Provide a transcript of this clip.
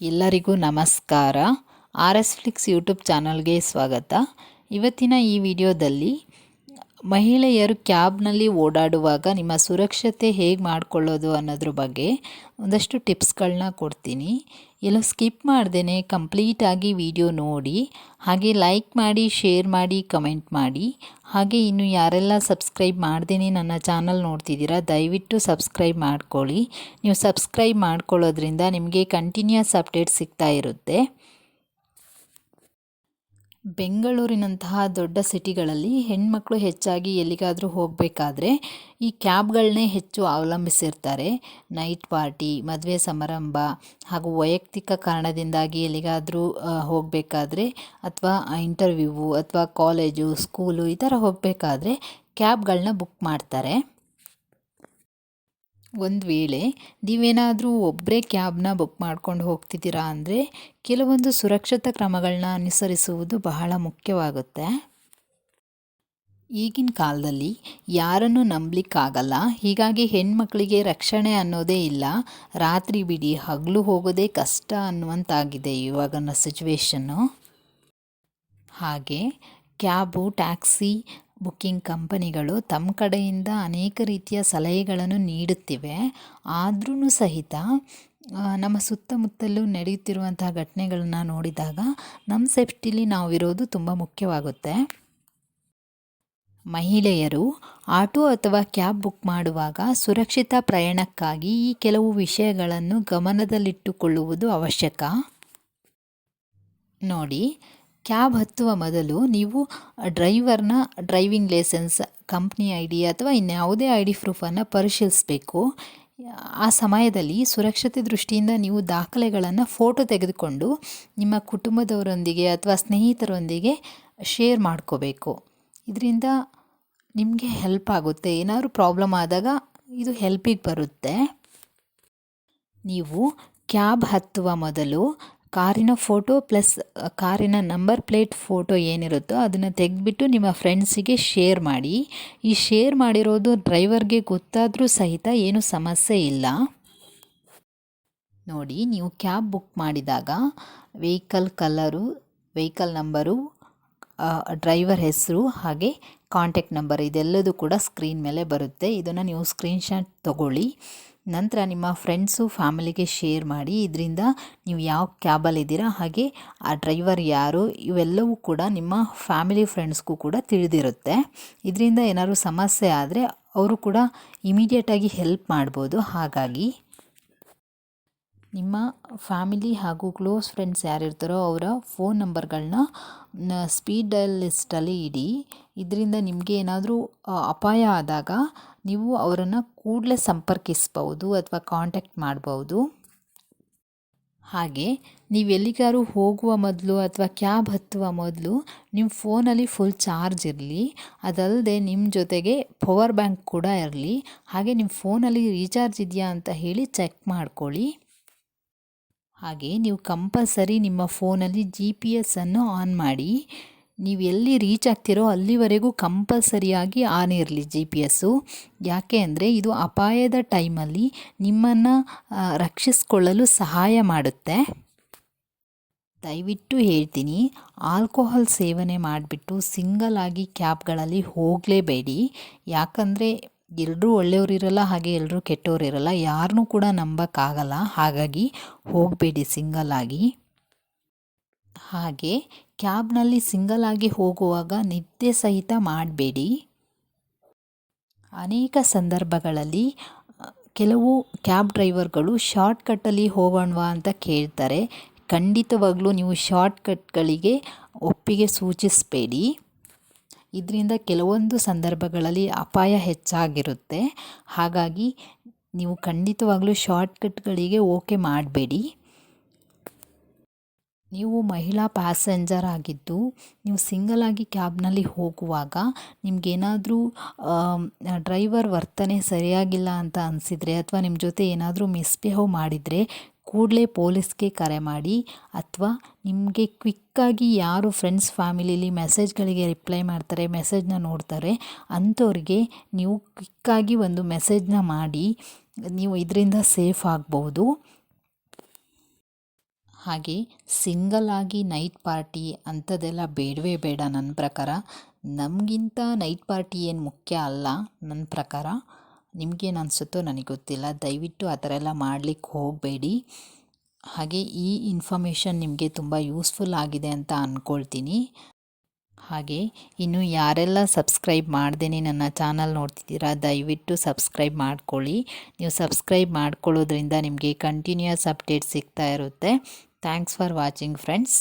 ಎಲ್ಲರಿಗೂ ನಮಸ್ಕಾರ. R S Flix YouTube ಚಾನಲ್ಗೆ ಸ್ವಾಗತ. ಇವತ್ತಿನ ಈ ವಿಡಿಯೋದಲ್ಲಿ ಮಹಿಳೆಯರು ಕ್ಯಾಬ್ನಲ್ಲಿ ಓಡಾಡುವಾಗ ನಿಮ್ಮ ಸುರಕ್ಷತೆ ಹೇಗೆ ಮಾಡಿಕೊಳ್ಳೋದು ಅನ್ನೋದ್ರ ಬಗ್ಗೆ ಒಂದಷ್ಟು ಟಿಪ್ಸ್ಗಳನ್ನ ಕೊಡ್ತೀನಿ. ಎಲ್ಲೋ ಸ್ಕಿಪ್ ಮಾಡ್ದೇ ಕಂಪ್ಲೀಟಾಗಿ ವಿಡಿಯೋ ನೋಡಿ, ಹಾಗೆ ಲೈಕ್ ಮಾಡಿ, ಶೇರ್ ಮಾಡಿ, ಕಮೆಂಟ್ ಮಾಡಿ. ಹಾಗೆ ಇನ್ನು ಯಾರೆಲ್ಲ ಸಬ್ಸ್ಕ್ರೈಬ್ ಮಾಡ್ದೇ ನನ್ನ ಚಾನಲ್ ನೋಡ್ತಿದ್ದೀರಾ, ದಯವಿಟ್ಟು ಸಬ್ಸ್ಕ್ರೈಬ್ ಮಾಡ್ಕೊಳ್ಳಿ. ನೀವು ಸಬ್ಸ್ಕ್ರೈಬ್ ಮಾಡ್ಕೊಳ್ಳೋದ್ರಿಂದ ನಿಮಗೆ ಕಂಟಿನ್ಯೂಸ್ ಅಪ್ಡೇಟ್ ಸಿಗ್ತಾ ಇರುತ್ತೆ. ಬೆಂಗಳೂರಿನಂತಹ ದೊಡ್ಡ ಸಿಟಿಗಳಲ್ಲಿ ಹೆಣ್ಮಕ್ಳು ಹೆಚ್ಚಾಗಿ ಎಲ್ಲಿಗಾದರೂ ಹೋಗಬೇಕಾದ್ರೆ ಈ ಕ್ಯಾಬ್ಗಳನ್ನೇ ಹೆಚ್ಚು ಅವಲಂಬಿಸಿರ್ತಾರೆ. ನೈಟ್ ಪಾರ್ಟಿ, ಮದುವೆ ಸಮಾರಂಭ ಹಾಗೂ ವೈಯಕ್ತಿಕ ಕಾರಣದಿಂದಾಗಿ ಎಲ್ಲಿಗಾದರೂ ಹೋಗಬೇಕಾದ್ರೆ ಅಥವಾ ಇಂಟರ್ವ್ಯೂವು ಅಥವಾ ಕಾಲೇಜು, ಸ್ಕೂಲು ಈ ಥರ ಹೋಗಬೇಕಾದ್ರೆ ಕ್ಯಾಬ್ಗಳನ್ನ ಬುಕ್ ಮಾಡ್ತಾರೆ. ಒಂದು ವೇಳೆ ನೀವೇನಾದರೂ ಒಬ್ಬರೇ ಕ್ಯಾಬ್ನ ಬುಕ್ ಮಾಡ್ಕೊಂಡು ಹೋಗ್ತಿದ್ದೀರಾ ಅಂದರೆ ಕೆಲವೊಂದು ಸುರಕ್ಷತಾ ಕ್ರಮಗಳನ್ನ ಅನುಸರಿಸುವುದು ಬಹಳ ಮುಖ್ಯವಾಗುತ್ತೆ. ಈಗಿನ ಕಾಲದಲ್ಲಿ ಯಾರನ್ನು ನಂಬಲಿಕ್ಕಾಗಲ್ಲ. ಹೀಗಾಗಿ ಹೆಣ್ಮಕ್ಳಿಗೆ ರಕ್ಷಣೆ ಅನ್ನೋದೇ ಇಲ್ಲ. ರಾತ್ರಿ ಬಿಡಿ ಹಗಲು ಹೋಗೋದೇ ಕಷ್ಟ ಅನ್ನುವಂತಾಗಿದೆ ಇವಾಗನ ಸಿಚುವೇಶನ್ನು ಹಾಗೆ ಕ್ಯಾಬು, ಟ್ಯಾಕ್ಸಿ ಬುಕ್ಕಿಂಗ್ ಕಂಪನಿಗಳು ತಮ್ಮ ಕಡೆಯಿಂದ ಅನೇಕ ರೀತಿಯ ಸಲಹೆಗಳನ್ನು ನೀಡುತ್ತಿವೆ. ಆದ್ರೂ ಸಹಿತ ನಮ್ಮ ಸುತ್ತಮುತ್ತಲೂ ನಡೆಯುತ್ತಿರುವಂತಹ ಘಟನೆಗಳನ್ನು ನೋಡಿದಾಗ ನಮ್ಮ ಸೇಫ್ಟಿಲಿ ಇರೋದು ತುಂಬ ಮುಖ್ಯವಾಗುತ್ತೆ. ಮಹಿಳೆಯರು ಆಟೋ ಅಥವಾ ಕ್ಯಾಬ್ ಬುಕ್ ಮಾಡುವಾಗ ಸುರಕ್ಷಿತ ಪ್ರಯಾಣಕ್ಕಾಗಿ ಈ ಕೆಲವು ವಿಷಯಗಳನ್ನು ಗಮನದಲ್ಲಿಟ್ಟುಕೊಳ್ಳುವುದು ಅವಶ್ಯಕ. ನೋಡಿ ಕ್ಯಾಬ್ ಹತ್ತುವ ಮೊದಲು ನೀವು ಡ್ರೈವರ್ನ driving licence, company I D ಅಥವಾ ಇನ್ಯಾವುದೇ ಐ ಡಿ ಪ್ರೂಫನ್ನು ಪರಿಶೀಲಿಸಬೇಕು. ಆ ಸಮಯದಲ್ಲಿ ಸುರಕ್ಷತೆ ದೃಷ್ಟಿಯಿಂದ ನೀವು ದಾಖಲೆಗಳನ್ನು ಫೋಟೋ ತೆಗೆದುಕೊಂಡು ನಿಮ್ಮ ಕುಟುಂಬದವರೊಂದಿಗೆ ಅಥವಾ ಸ್ನೇಹಿತರೊಂದಿಗೆ ಶೇರ್ ಮಾಡ್ಕೋಬೇಕು. ಇದರಿಂದ ನಿಮಗೆ ಹೆಲ್ಪ್ ಆಗುತ್ತೆ. ಏನಾದರೂ ಪ್ರಾಬ್ಲಮ್ ಆದಾಗ ಇದು ಹೆಲ್ಪಿಗೆ ಬರುತ್ತೆ. ನೀವು ಕ್ಯಾಬ್ ಹತ್ತುವ ಮೊದಲು ಕಾರಿನ ಫೋಟೋ ಪ್ಲಸ್ ಕಾರಿನ ನಂಬರ್ ಪ್ಲೇಟ್ ಫೋಟೋ ಏನಿರುತ್ತೋ ಅದನ್ನು ತೆಗೆದ್ಬಿಟ್ಟು ನಿಮ್ಮ ಫ್ರೆಂಡ್ಸಿಗೆ ಶೇರ್ ಮಾಡಿ. ಈ ಶೇರ್ ಮಾಡಿರೋದು ಡ್ರೈವರ್ಗೆ ಗೊತ್ತಾದರೂ ಸಹಿತ ಏನು ಸಮಸ್ಯೆ ಇಲ್ಲ. ನೋಡಿ, ನೀವು ಕ್ಯಾಬ್ ಬುಕ್ ಮಾಡಿದಾಗ vehicle colour, vehicle number driver ಹೆಸರು ಹಾಗೆ ಕಾಂಟ್ಯಾಕ್ಟ್ ನಂಬರ್ ಇದೆಲ್ಲದೂ ಕೂಡ ಸ್ಕ್ರೀನ್ ಮೇಲೆ ಬರುತ್ತೆ. ಇದನ್ನು ನೀವು ಸ್ಕ್ರೀನ್ಶಾಟ್ ತೊಗೊಳ್ಳಿ. ನಂತರ ನಿಮ್ಮ ಫ್ರೆಂಡ್ಸು, ಫ್ಯಾಮಿಲಿಗೆ ಶೇರ್ ಮಾಡಿ. ಇದರಿಂದ ನೀವು ಯಾವ ಕ್ಯಾಬಲ್ಲಿದ್ದೀರಾ ಹಾಗೆ ಆ ಡ್ರೈವರ್ ಯಾರು, ಇವೆಲ್ಲವೂ ಕೂಡ ನಿಮ್ಮ ಫ್ಯಾಮಿಲಿ ಫ್ರೆಂಡ್ಸ್ಗೂ ಕೂಡ ತಿಳಿದಿರುತ್ತೆ. ಇದರಿಂದ ಏನಾದರೂ ಸಮಸ್ಯೆ ಆದರೆ ಅವರು ಕೂಡ ಇಮಿಡಿಯೇಟಾಗಿ ಹೆಲ್ಪ್ ಮಾಡ್ಬೋದು. ಹಾಗಾಗಿ ನಿಮ್ಮ ಫ್ಯಾಮಿಲಿ ಹಾಗೂ ಕ್ಲೋಸ್ ಫ್ರೆಂಡ್ಸ್ ಯಾರಿರ್ತಾರೋ ಅವರ ಫೋನ್ ನಂಬರ್ಗಳನ್ನ ಸ್ಪೀಡ್ ಲಿಸ್ಟಲ್ಲಿ ಇಡಿ. ಇದರಿಂದ ನಿಮಗೆ ಏನಾದರೂ ಅಪಾಯ ಆದಾಗ ನೀವು ಅವರನ್ನು ಕೂಡಲೇ ಸಂಪರ್ಕಿಸ್ಬೋದು ಅಥವಾ ಕಾಂಟ್ಯಾಕ್ಟ್ ಮಾಡ್ಬೌದು ಹಾಗೆ, ನೀವು ಎಲ್ಲಿಗಾರು ಹೋಗುವ ಮೊದಲು ಅಥವಾ ಕ್ಯಾಬ್ ಹತ್ತುವ ಮೊದಲು ನಿಮ್ಮ ಫೋನಲ್ಲಿ ಫುಲ್ ಚಾರ್ಜ್ ಇರಲಿ. ಅದಲ್ಲದೆ ನಿಮ್ಮ ಜೊತೆಗೆ ಪವರ್ ಬ್ಯಾಂಕ್ ಕೂಡ ಇರಲಿ. ಹಾಗೆ ನಿಮ್ಮ ಫೋನಲ್ಲಿ ರೀಚಾರ್ಜ್ ಇದೆಯಾ ಅಂತ ಹೇಳಿ ಚೆಕ್ ಮಾಡ್ಕೊಳ್ಳಿ. ಹಾಗೆ ನೀವು ಕಂಪಲ್ಸರಿ ನಿಮ್ಮ ಫೋನಲ್ಲಿ ಜಿ ಪಿ ಎಸ್ಸನ್ನು ಆನ್ ಮಾಡಿ. ನೀವು ಎಲ್ಲಿ ರೀಚ್ ಆಗ್ತಿರೋ ಅಲ್ಲಿವರೆಗೂ ಕಂಪಲ್ಸರಿಯಾಗಿ ಆನ್ ಇರಲಿ ಜಿ ಪಿ ಎಸ್ಸು ಯಾಕೆ ಅಂದರೆ ಇದು ಅಪಾಯದ ಟೈಮಲ್ಲಿ ನಿಮ್ಮನ್ನು ರಕ್ಷಿಸಿಕೊಳ್ಳಲು ಸಹಾಯ ಮಾಡುತ್ತೆ. ದಯವಿಟ್ಟು ಹೇಳ್ತೀನಿ ಆಲ್ಕೋಹಾಲ್ ಸೇವನೆ ಮಾಡಿಬಿಟ್ಟು ಸಿಂಗಲ್ ಆಗಿ ಕ್ಯಾಬ್ಗಳಲ್ಲಿ ಹೋಗಲೇಬೇಡಿ. ಯಾಕಂದರೆ ಎಲ್ಲರೂ ಒಳ್ಳೆಯವ್ರು ಇರಲ್ಲ, ಹಾಗೆ ಎಲ್ಲರೂ ಕೆಟ್ಟವರಿರಲ್ಲ ಯಾರನ್ನೂ ಕೂಡ ನಂಬೋಕ್ಕಾಗಲ್ಲ. ಹಾಗಾಗಿ ಹೋಗಬೇಡಿ ಸಿಂಗಲ್ ಆಗಿ. ಹಾಗೆ ಕ್ಯಾಬ್ನಲ್ಲಿ ಸಿಂಗಲ್ ಆಗಿ ಹೋಗುವಾಗ ನಿದ್ದೆ ಸಹಿತ ಮಾಡಬೇಡಿ. ಅನೇಕ ಸಂದರ್ಭಗಳಲ್ಲಿ, ಕೆಲವು ಕ್ಯಾಬ್ ಡ್ರೈವರ್ಗಳು ಶಾರ್ಟ್ಕಟ್ಟಲ್ಲಿ ಹೋಗೋಣವಾ ಅಂತ ಕೇಳ್ತಾರೆ. ಖಂಡಿತವಾಗಲೂ ನೀವು ಶಾರ್ಟ್ಕಟ್ಗಳಿಗೆ ಒಪ್ಪಿಗೆ ಸೂಚಿಸಬೇಡಿ. ಇದರಿಂದ ಕೆಲವೊಂದು ಸಂದರ್ಭಗಳಲ್ಲಿ ಅಪಾಯ ಹೆಚ್ಚಾಗಿರುತ್ತೆ. ಹಾಗಾಗಿ ನೀವು ಖಂಡಿತವಾಗಲೂ ಶಾರ್ಟ್ಕಟ್ಗಳಿಗೆ ಓಕೆ ಮಾಡಬೇಡಿ. ನೀವು ಮಹಿಳಾ ಪ್ಯಾಸೆಂಜರ್ ಆಗಿದ್ದು, ನೀವು ಸಿಂಗಲ್ ಆಗಿ ಕ್ಯಾಬ್ನಲ್ಲಿ ಹೋಗುವಾಗ ನಿಮಗೇನಾದರೂ ಡ್ರೈವರ್ ವರ್ತನೆ ಸರಿಯಾಗಿಲ್ಲ ಅಂತ ಅನಿಸಿದರೆ ಅಥವಾ ನಿಮ್ಮ ಜೊತೆ ಏನಾದರೂ ಮಿಸ್ಬಿಹೇವ್ ಮಾಡಿದರೆ ಕೂಡಲೇ ಪೊಲೀಸ್ಗೆ ಕರೆ ಮಾಡಿ ಅಥವಾ ನಿಮಗೆ ಕ್ವಿಕ್ಕಾಗಿ ಯಾರು ಫ್ರೆಂಡ್ಸ್ ಫ್ಯಾಮಿಲಿಲಿ ಮೆಸೇಜ್ಗಳಿಗೆ ರಿಪ್ಲೈ ಮಾಡ್ತಾರೆ ಮೆಸೇಜ್ನ ನೋಡ್ತಾರೆ, ಅಂಥವ್ರಿಗೆ ನೀವು ಕ್ವಿಕ್ಕಾಗಿ ಒಂದು ಮೆಸೇಜ್ನ ಮಾಡಿ, ನೀವು ಇದರಿಂದ ಸೇಫ್ ಆಗ್ಬೋದು. ಹಾಗೆ ಸಿಂಗಲ್ ಆಗಿ ನೈಟ್ ಪಾರ್ಟಿ ಅಂಥದ್ದೆಲ್ಲ ಬೇಡವೇ ಬೇಡ ನನ್ನ ಪ್ರಕಾರ. ನಮಗಿಂತ ನೈಟ್ ಪಾರ್ಟಿ ಏನು ಮುಖ್ಯ ಅಲ್ಲ, ನನ್ನ ಪ್ರಕಾರ. ನಿಮಗೇನು ಅನಿಸುತ್ತೋ ನನಗೆ ಗೊತ್ತಿಲ್ಲ ದಯವಿಟ್ಟು ಆ ಥರ ಎಲ್ಲ ಮಾಡಲಿಕ್ಕೆ ಹೋಗಬೇಡಿ. ಹಾಗೆ ಈ ಇನ್ಫಾರ್ಮೇಷನ್ ನಿಮಗೆ ತುಂಬ ಯೂಸ್ಫುಲ್ ಆಗಿದೆ ಅಂತ ಅಂದ್ಕೊಳ್ತೀನಿ ಹಾಗೆ ಇನ್ನು ಯಾರೆಲ್ಲ ಸಬ್ಸ್ಕ್ರೈಬ್ ಮಾಡ್ದೇ ನನ್ನ ಚಾನಲ್ ನೋಡ್ತಿದ್ದೀರಾ, ದಯವಿಟ್ಟು ಸಬ್ಸ್ಕ್ರೈಬ್ ಮಾಡ್ಕೊಳ್ಳಿ. ನೀವು ಸಬ್ಸ್ಕ್ರೈಬ್ ಮಾಡ್ಕೊಳ್ಳೋದ್ರಿಂದ ನಿಮಗೆ ಕಂಟಿನ್ಯೂಸ್ ಅಪ್ಡೇಟ್ ಸಿಗ್ತಾ ಇರುತ್ತೆ. Thanks for watching friends.